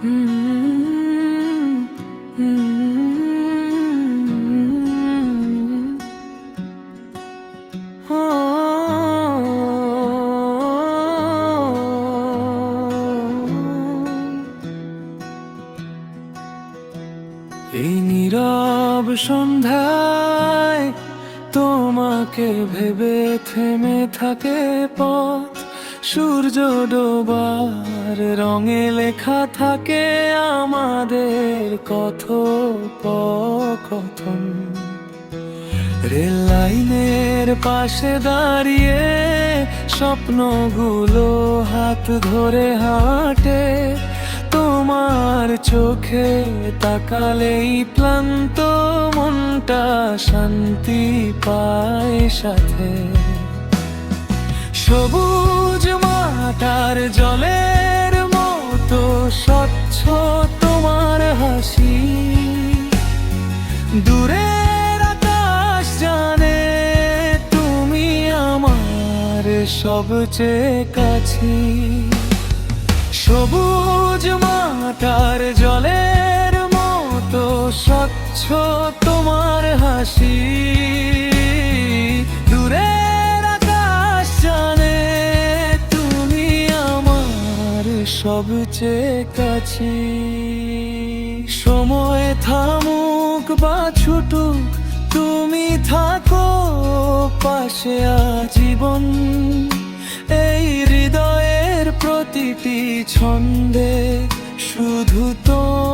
এই নীরব সন্ধ্যায় তোমাকে ভেবে থেমে থাকে পথ। সূর্য ডোবার রঙে লেখা থাকে আমাদের কথোপকথন। রেল লাইনের পাশে দাঁড়িয়ে স্বপ্নগুলো হাত ধরে হাঁটে, তোমার চোখে তাকালেই ক্লান্ত মনটা শান্তি পায় সাথে। জলের মতো স্বচ্ছ তোমার হাসি। দূরের আকাশ জানে তুমি আমার সবচেয়ে কাছে। সবুজ মাটার জলের মতো স্বচ্ছ তোমার হাসি। সবচেয়ে কাছে। সময় থামুক বা ছুটুক, তুমি থাকো পাশে আজীবন। এই হৃদয়ের প্রতিটি ছন্দে শুধু তো